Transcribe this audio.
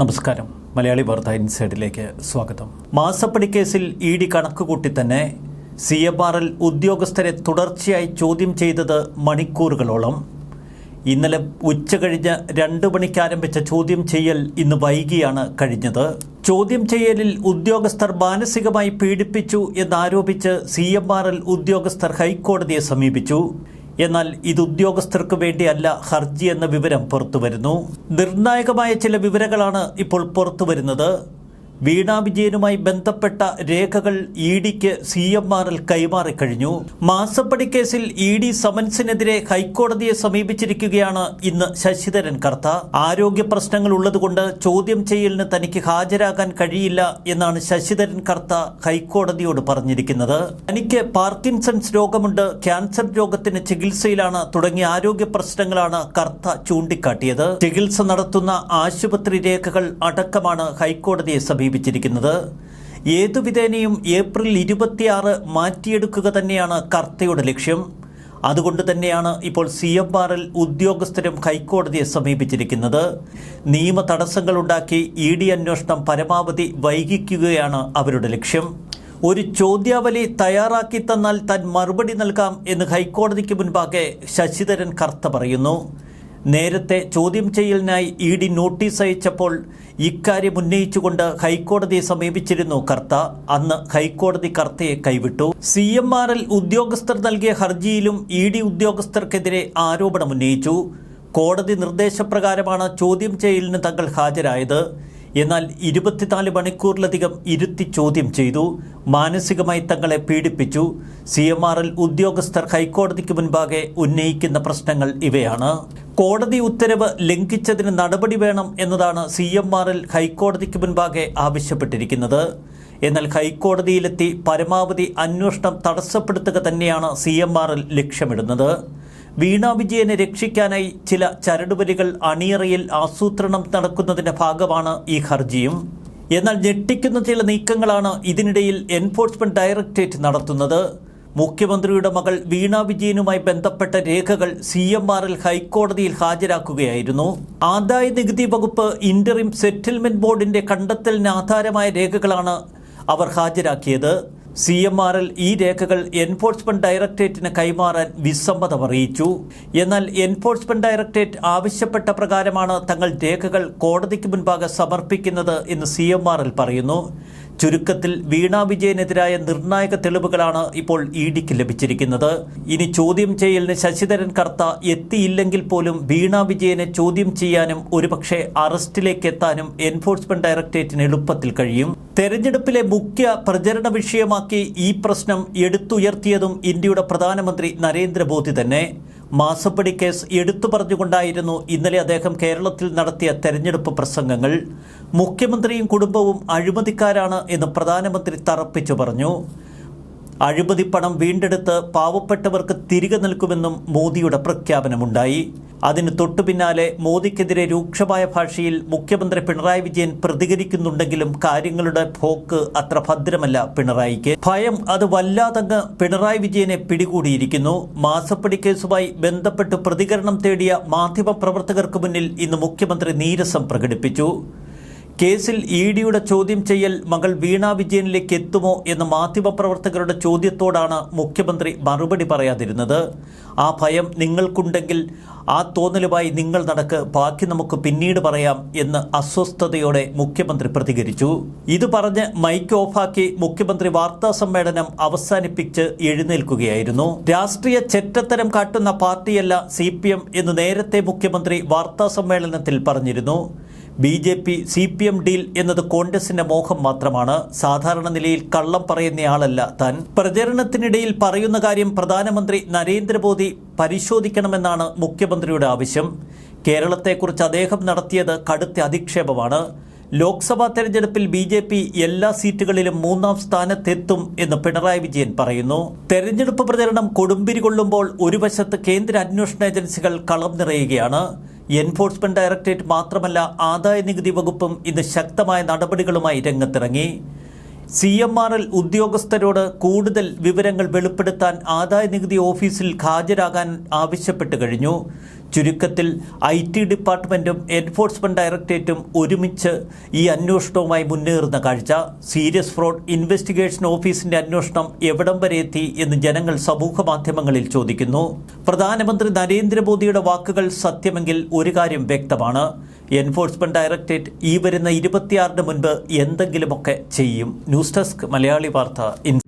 നമസ്കാരം. മലയാളി വാർത്ത ഇൻസൈഡിലേക്ക് സ്വാഗതം. മാസപ്പടി കേസിൽ ഇ ഡി കണക്കുകൂട്ടി തന്നെ സി എം ആർ എൽ ഉദ്യോഗസ്ഥരെ തുടർച്ചയായി ചോദ്യം ചെയ്തത് മണിക്കൂറുകളോളം. ഇന്നലെ ഉച്ച കഴിഞ്ഞ് രണ്ട് മണിക്ക് ആരംഭിച്ച ചോദ്യം ചെയ്യൽ ഇന്ന് വൈകിയാണ് കഴിഞ്ഞത്. ചോദ്യം ചെയ്യലിൽ ഉദ്യോഗസ്ഥർ മാനസികമായി പീഡിപ്പിച്ചു എന്നാരോപിച്ച് സി എം ആർ എൽ ഉദ്യോഗസ്ഥർ ഹൈക്കോടതിയെ സമീപിച്ചു. എന്നാൽ ഇത് ഉദ്യോഗസ്ഥർക്ക് വേണ്ടിയല്ല ഹർജി എന്ന വിവരം പുറത്തുവരുന്നു. നിർണായകമായ ചില വിവരങ്ങളാണ് ഇപ്പോൾ പുറത്തുവരുന്നത്. വീണ വിജയനുമായി ബന്ധപ്പെട്ട രേഖകൾ ഇ ഡിക്ക് സി എം ആർ എൽ കൈമാറിക്കഴിഞ്ഞു മാസപ്പടി കേസിൽ ഇ ഡി സമൻസിനെതിരെ ഹൈക്കോടതിയെ സമീപിച്ചിരിക്കുകയാണ് ഇന്ന് ശശിധരൻ കർത്ത. ആരോഗ്യ പ്രശ്നങ്ങൾ ഉള്ളതുകൊണ്ട് ചോദ്യം ചെയ്യലിന് തനിക്ക് ഹാജരാകാൻ കഴിയില്ല എന്നാണ് ശശിധരൻ കർത്ത ഹൈക്കോടതിയോട് പറഞ്ഞിരിക്കുന്നത്. തനിക്ക് പാർക്കിൻസൺസ് രോഗമുണ്ട് ക്യാൻസർ രോഗത്തിന് ചികിത്സയിലാണ് തുടങ്ങിയ ആരോഗ്യ പ്രശ്നങ്ങളാണ് കർത്ത ചൂണ്ടിക്കാട്ടിയത്. ചികിത്സ നടത്തുന്ന ആശുപത്രി രേഖകൾ അടക്കമാണ് ഹൈക്കോടതിയെ സമീപിച്ചിരിക്കുന്നത് ഏതു വിധേനയും ഏപ്രിൽ ഇരുപത്തിയാറ് മാറ്റിയെടുക്കുക തന്നെയാണ് കർത്തയുടെ ലക്ഷ്യം. അതുകൊണ്ട് തന്നെയാണ് ഇപ്പോൾ സി എം ആർ എൽ ഉദ്യോഗസ്ഥരും ഹൈക്കോടതിയെ സമീപിച്ചിരിക്കുന്നത്. നിയമ തടസ്സങ്ങളുണ്ടാക്കി ഇ ഡി അന്വേഷണം പരമാവധി വൈകിക്കുകയാണ് അവരുടെ ലക്ഷ്യം. ഒരു ചോദ്യാവലി തയ്യാറാക്കി തന്നാൽ താൻ മറുപടി നൽകാം എന്ന് ഹൈക്കോടതിക്ക് മുൻപാകെ ശശിധരൻ കർത്ത പറയുന്നു. നേരത്തെ ചോദ്യം ചെയ്യലിനായി ഇ ഡി നോട്ടീസ് അയച്ചപ്പോൾ ഇക്കാര്യം ഉന്നയിച്ചുകൊണ്ട് ഹൈക്കോടതിയെ സമീപിച്ചിരുന്നു. കർത്ത അന്ന് ഹൈക്കോടതി കർത്തയെ കൈവിട്ടു. സി എം ആർ എൽ ഉദ്യോഗസ്ഥർ നൽകിയ ഹർജിയിലും ഇ ഡി ഉദ്യോഗസ്ഥർക്കെതിരെ ആരോപണമുന്നയിച്ചു കോടതി നിർദ്ദേശപ്രകാരമാണ് ചോദ്യം ചെയ്യലിന് തങ്ങൾ ഹാജരായത്. എന്നാൽ ഇരുപത്തിനാല് മണിക്കൂറിലധികം ഇരുത്തി ചോദ്യം ചെയ്തു. മാനസികമായി തങ്ങളെ പീഡിപ്പിച്ചു. സി എം ആർ എൽ ഉദ്യോഗസ്ഥർ ഹൈക്കോടതിക്ക് മുൻപാകെ ഉന്നയിക്കുന്ന പ്രശ്നങ്ങൾ ഇവയാണ്. കോടതി ഉത്തരവ് ലംഘിച്ചതിന് നടപടി വേണം എന്നതാണ് സി എം ആർ എൽ ഹൈക്കോടതിക്ക് മുൻപാകെ ആവശ്യപ്പെട്ടിരിക്കുന്നത്. എന്നാൽ ഹൈക്കോടതിയിലെത്തി പരമാവധി അന്വേഷണം തടസ്സപ്പെടുത്തുക തന്നെയാണ് സി എം ആർ എൽ ലക്ഷ്യമിടുന്നത്. വീണ വിജയനെ രക്ഷിക്കാനായി ചില ചരടുവലികൾ അണിയറയിൽ ആസൂത്രണം നടക്കുന്നതിന്റെ ഭാഗമാണ് ഈ ഹർജിയും. എന്നാൽ ഞെട്ടിക്കുന്ന ചില നീക്കങ്ങളാണ് ഇതിനിടയിൽ എൻഫോഴ്സ്മെന്റ് ഡയറക്ടറേറ്റ് നടത്തുന്നത്. മുഖ്യമന്ത്രിയുടെ മകൾ വീണ വിജയനുമായി ബന്ധപ്പെട്ട രേഖകൾ സി എം ആർ എൽ ഹൈക്കോടതിയിൽ ഹാജരാക്കുകയായിരുന്നു. ആദായ നികുതി വകുപ്പ് ഇന്ററിം സെറ്റിൽമെന്റ് ബോർഡിന്റെ കണ്ടെത്തലിന് ആധാരമായ രേഖകളാണ് അവർ ഹാജരാക്കിയത്. സി എം ആർ എൽ ഈ രേഖകൾ എൻഫോഴ്സ്മെന്റ് ഡയറക്ടറേറ്റിന് കൈമാറാൻ വിസമ്മതം അറിയിച്ചു. എന്നാൽ എൻഫോഴ്സ്മെന്റ് ഡയറക്ടറേറ്റ് ആവശ്യപ്പെട്ട പ്രകാരമാണ് തങ്ങൾ രേഖകൾ കോടതിക്ക് മുൻപാകെ സമർപ്പിക്കുന്നത് എന്ന് സി എം പറയുന്നു. ചുരുക്കത്തിൽ വീണാ വിജയനെതിരായ നിർണായക തെളിവുകളാണ് ഇപ്പോൾ ഇ ഡിക്ക് ലഭിച്ചിരിക്കുന്നത്. ഇനി ചോദ്യം ചെയ്യലിന് ശശിധരൻ കർത്ത എത്തിയില്ലെങ്കിൽ പോലും വീണാ വിജയനെ ചോദ്യം ചെയ്യാനും ഒരുപക്ഷെ അറസ്റ്റിലേക്ക് എത്താനും എൻഫോഴ്സ്മെന്റ് ഡയറക്ടറേറ്റിന് എളുപ്പത്തിൽ കഴിയും. തെരഞ്ഞെടുപ്പിലെ മുഖ്യ പ്രചരണ വിഷയമാക്കി ഈ പ്രശ്നം എടുത്തുയർത്തിയതും ഇന്ത്യയുടെ പ്രധാനമന്ത്രി നരേന്ദ്രമോദി തന്നെ. മാസപ്പടി കേസ് എടുത്തു പറഞ്ഞുകൊണ്ടായിരുന്നു ഇന്നലെ അദ്ദേഹം കേരളത്തിൽ നടത്തിയ തെരഞ്ഞെടുപ്പ് പ്രസംഗങ്ങൾ. മുഖ്യമന്ത്രിയും കുടുംബവും അഴിമതിക്കാരാണ് എന്ന് പ്രധാനമന്ത്രി തറപ്പിച്ചു പറഞ്ഞു. അഴിമതി പണം വീണ്ടെടുത്ത് പാവപ്പെട്ടവർക്ക് തിരികെ നൽകുമെന്നും മോദിയുടെ പ്രഖ്യാപനമുണ്ടായി. അതിന് തൊട്ടു പിന്നാലെ മോദിക്കെതിരെ രൂക്ഷമായ ഭാഷയിൽ മുഖ്യമന്ത്രി പിണറായി വിജയൻ പ്രതികരിക്കുന്നുണ്ടെങ്കിലും കാര്യങ്ങളുടെ പോക്ക് അത്ര ഭദ്രമല്ല പിണറായിക്ക്. ഭയം അത് വല്ലാതങ്ങ് പിണറായി വിജയനെ പിടികൂടിയിരിക്കുന്നു. മാസപ്പടി കേസുമായി ബന്ധപ്പെട്ട് പ്രതികരണം തേടിയ മാധ്യമപ്രവർത്തകർക്ക് മുന്നിൽ ഇന്ന് മുഖ്യമന്ത്രി നീരസം പ്രകടിപ്പിച്ചു. കേസിൽ ഇ ഡിയുടെ ചോദ്യം ചെയ്യൽ മകൾ വീണ വിജയനിലേക്ക് എത്തുമോ എന്ന മാധ്യമപ്രവർത്തകരുടെ ചോദ്യത്തോടാണ് മുഖ്യമന്ത്രി മറുപടി പറയാതിരുന്നത്. ആ ഭയം നിങ്ങൾക്കുണ്ടെങ്കിൽ ആ തോന്നലുമായി നിങ്ങൾ നടക്ക് ബാക്കി നമുക്ക് പിന്നീട് പറയാം എന്ന് അസ്വസ്ഥതയോടെ മുഖ്യമന്ത്രി പ്രതികരിച്ചു. ഇത് പറഞ്ഞ് മൈക്ക് ഓഫാക്കി മുഖ്യമന്ത്രി വാർത്താ സമ്മേളനം അവസാനിപ്പിച്ച് എഴുന്നേൽക്കുകയായിരുന്നു. രാഷ്ട്രീയ ചെറ്റത്തരം കാട്ടുന്ന പാർട്ടിയല്ല സി എന്ന് നേരത്തെ മുഖ്യമന്ത്രി വാർത്താ സമ്മേളനത്തിൽ പറഞ്ഞിരുന്നു. B J P C P M deal എന്നത് കോൺഗ്രസിന്റെ മോഹം മാത്രമാണ്. സാധാരണ നിലയിൽ കള്ളം പറയുന്നയാളല്ല താൻ. പ്രചരണത്തിനിടയിൽ പറയുന്ന കാര്യം പ്രധാനമന്ത്രി നരേന്ദ്രമോദി പരിശോധിക്കണമെന്നാണ് മുഖ്യമന്ത്രിയുടെ ആവശ്യം. കേരളത്തെക്കുറിച്ച് അദ്ദേഹം നടത്തിയത് കടുത്ത അധിക്ഷേപമാണ്. ലോക്സഭാ തെരഞ്ഞെടുപ്പിൽ ബി ജെ പി എല്ലാ സീറ്റുകളിലും മൂന്നാം സ്ഥാനത്തെത്തും എന്ന് പിണറായി വിജയൻ പറയുന്നു. തെരഞ്ഞെടുപ്പ് പ്രചരണം കൊടുമ്പിരി കൊള്ളുമ്പോൾ ഒരു വശത്ത് കേന്ദ്ര അന്വേഷണ ഏജൻസികൾ കളം നിറയുകയാണ്. എൻഫോഴ്സ്മെന്റ് ഡയറക്ടറേറ്റ് മാത്രമല്ല ആദായ നികുതി വകുപ്പും ഇന്ന് ശക്തമായ നടപടികളുമായി രംഗത്തിറങ്ങി. സി എം ആർ എൽ ഉദ്യോഗസ്ഥരോട് കൂടുതൽ വിവരങ്ങൾ വെളിപ്പെടുത്താൻ ആദായ നികുതി ഓഫീസിൽ ഹാജരാകാൻ ആവശ്യപ്പെട്ടു കഴിഞ്ഞു. ചുരുക്കത്തിൽ ഐ ടി ഡിപ്പാർട്ട്മെന്റും എൻഫോഴ്സ്മെന്റ് ഡയറക്ടറേറ്റും ഒരുമിച്ച് ഈ അന്വേഷണവുമായി മുന്നേറുന്ന കാഴ്ച. സീരിയസ് ഫ്രോഡ് ഇൻവെസ്റ്റിഗേഷൻ ഓഫീസിന്റെ അന്വേഷണം എവിടം വരെ എത്തി എന്ന് ജനങ്ങൾ സമൂഹ മാധ്യമങ്ങളിൽ ചോദിക്കുന്നു. പ്രധാനമന്ത്രി നരേന്ദ്രമോദിയുടെ വാക്കുകൾ സത്യമെങ്കിൽ ഒരു കാര്യം വ്യക്തമാണ്. എൻഫോഴ്സ്മെന്റ് ഡയറക്ടറേറ്റ് ഈ വരുന്ന ഇരുപത്തിയാറിന് മുൻപ് എന്തെങ്കിലുമൊക്കെ ചെയ്യും. ന്യൂസ് ഡെസ്ക് മലയാളി വാർത്ത ഇൻ